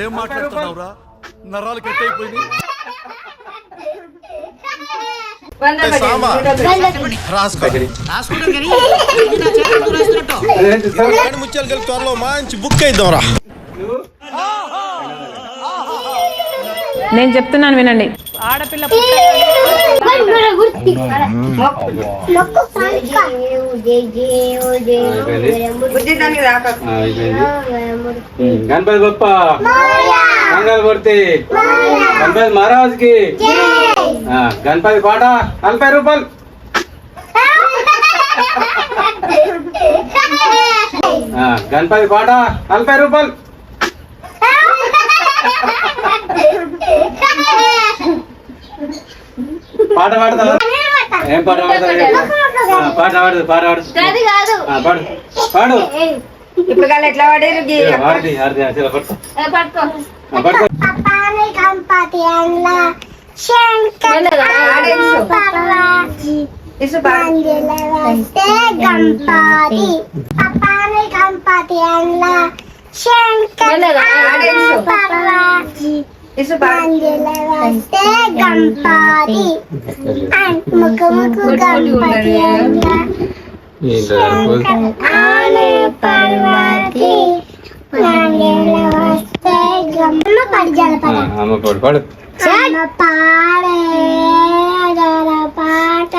ఏం మాట్లాడుతున్నావురా? నరాలు కట్ అయిపోయింది ముత్యాలు కలిపి త్వరలో మంచి బుక్ అయిద్దాం రా నువ్వు నేను చెప్తున్నాను వినండి. ఆడపిల్ల గణపతి బప్ప మంగళమూర్తి గణపతి మహారాజ్కి గణపతి పాట నలభై రూపాయలు. గణపతి పాట నలభై రూపాయలు పాట పాడతావా ఏం పాట పాడతావు ఆ, పాట పాడు పాట పాడు అది కాదు ఆ, పాడు పాడు ఇప్పుడు కాళ్ళు ఎట్లా పడేరు గీ- ఏ, ఆరతి ఆరతి అసలు పట్టుకో ఏ, పట్టుకో ఆ, పట్టుకో పప్పాని గణపతి అండ్ల శంకర పార్వతి ఇసు బా- మందిల వస్తే గణపతి పప్పాని గణపతి అండ్ల శంకర పార్వతి మందిల వస్తే ఆనే పార్వతి గమ్మ పడిజల పద అమ్మ పాడు పాడు అమ్మ పాడే పాట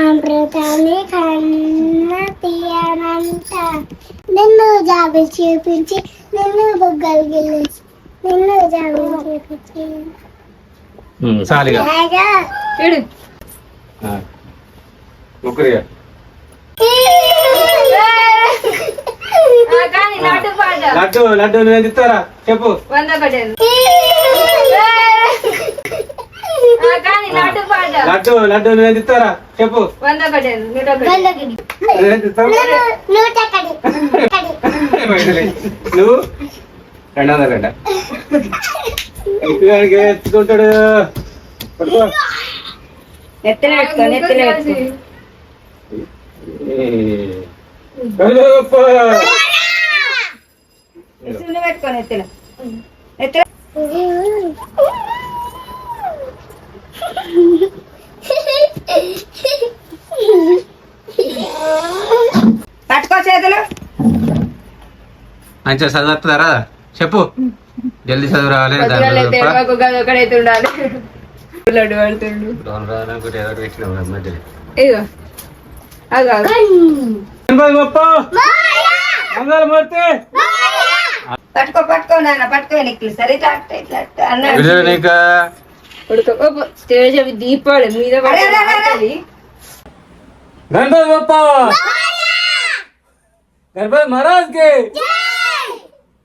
అమృతాన్ని కన్న తీయనంట నిన్ను జాబిల్ చూపించి నిన్ను బుగ్గలు చూపించి సాలిగా. ముగ్గురిగా. లడ్డు లడ్డు నువ్వు చెప్తారా చెప్పు. లడ్డు లడ్డు నువ్వు చెప్తారా చెప్పు. నువ్వేం? రెండు వందల గంట ఎత్తుకుంటాడు. పట్టుకో. నెత్తిన పెట్టుకో నెత్తిన పెట్టుకో. ఏ. కలుపు. ఇసుని పెట్టుకో నెత్తిన. నెత్తిన. పట్టుకో చేతులు. మంచిగా చదువుతారా చెప్పు. జల్దీ చదువు రావాలి పట్టుకో పట్టుకో నాన్న పట్టుకో నెక్లెస్ సరే ఇట్లా అన్నాడు నీకు. స్టేజ్ అవి దీపాలు మీద గణపతి గణపతి మహారాజ్కి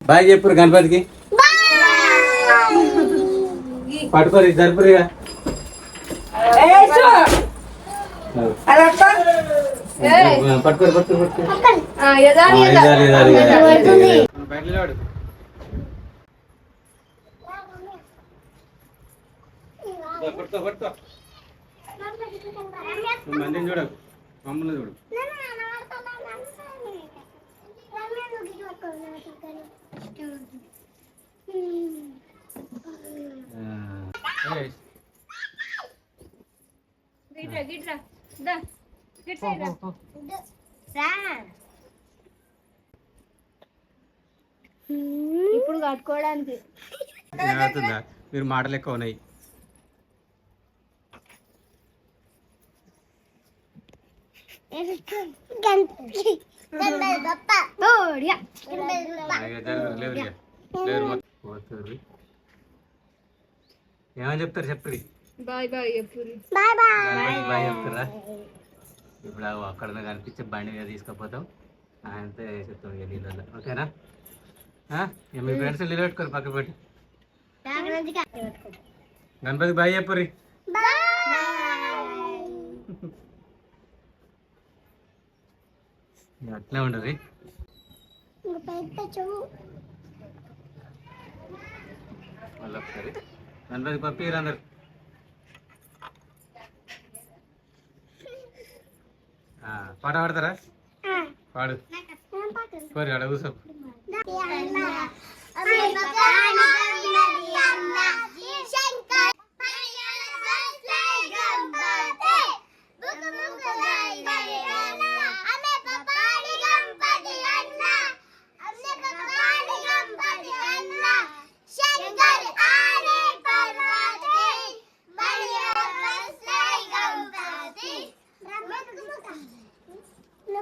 బాయ్ చెప్పు గణపతికి. పట్టుకోరు జరుపురిగా పట్టుకోరు పట్టుకోరు పట్టుకో పట్టుకో. మందిని చూడకు. మమ్మల్ని చూడు గిట్రా గిట్రా దా గిట్రా రా. ఇప్పుడు కట్టుకోవడానికి మీరు మాటలు ఎక్కువ ఉన్నాయి గణపతి బప్ప బోడియా ఇక జరుగు, లేరు ఇక. లేరు మొత్తం. పోతుర్రు. ఏమని చెప్తారు చెప్పండి బాయ్ బాయ్ బాయ్. బాయ్. గణపతికి బాయ్ చెప్తారా ఇప్పుడు అక్కడ కనిపించే బండి మీద తీసుకుపోతాం ఆయనతో చెప్తాం ఇక ఓకేనా మీ ఫ్రెండ్స్ నీళ్ళు పెట్టుకోరు పక్కన పెట్టి గణపతి బాయ్ చెప్పుర్రి ఇక అట్లే ఉండదు మళ్ళీ ఒకసారి. గణపతి పంపిరు అందరు? పాట పాడతారా? పాడు. పోరి అడ కూర్చో.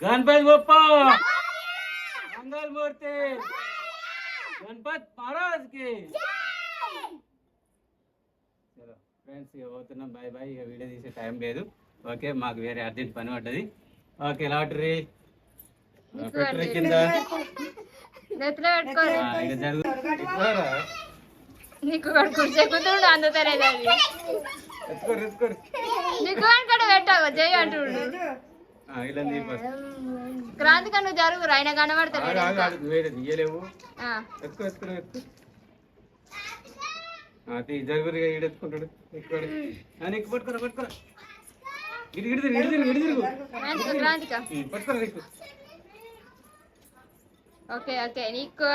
గణపతి బొప్ప మంగళమూర్తి! గణపతి మహారాజ్కి చలో ఫ్రెండ్స్ ఇక పోతున్నాం. బాయ్ బాయ్ ఇక వీడియో తీసే టైం లేదు. ఓకే మాకు వేరే అర్జెంట్ పని పడ్డది. Okay lottery. పెట్టరు కింద. నీకు అందుతలేదు అది అనుకడ పెట్టావు జై అంటుండు. క్రాంతి కన్ను జరుగురు ఆయన కనబడతాడు వేరే తీయలేవు. ఆ, ఎత్తుకో ఎత్తుకో ఎత్తుకో. అది జరుగురు ఈడు ఎత్తుకుంటాడు. ఎక్కువ నీకు పట్టుకోరా పట్టుకోరా. ఇటు ఇటు తిరుగు, ఇటు తిరుగు, ఇటు తిరుగు. క్రాంతిక క్రాంతిక. ఉమ్, పట్టుకోరా నీకు. ఓకే ఓకే నీకు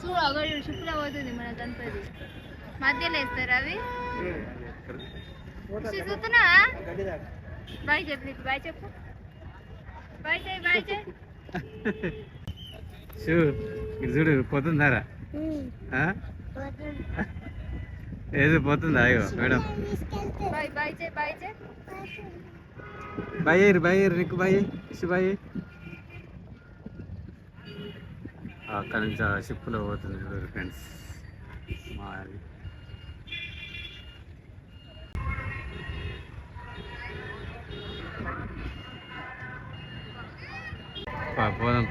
చూడు ఒకటి షిప్లో పోతుంది మన గణపతి మధ్యలో వేస్తారు అవి చూస్తున్నా బాయ్ చెప్పు బాయ్ చెప్పు బాయ్ చేయి బాయ్ చేయి చూ ఇది చూడు పోతుందారా? ఏదో పోతుందా? అయ్యో మేడం. బాయ్ బాయ్ చేయి బాయ్ చేయి బాయ్ అయ్యారు బాయ్ అయ్యారు నీకు బాయ్ ఇసు బాయ్ అక్కడ నుంచి ఆ షిప్లో పోతుంది ఫ్రెండ్స్. పోదాం.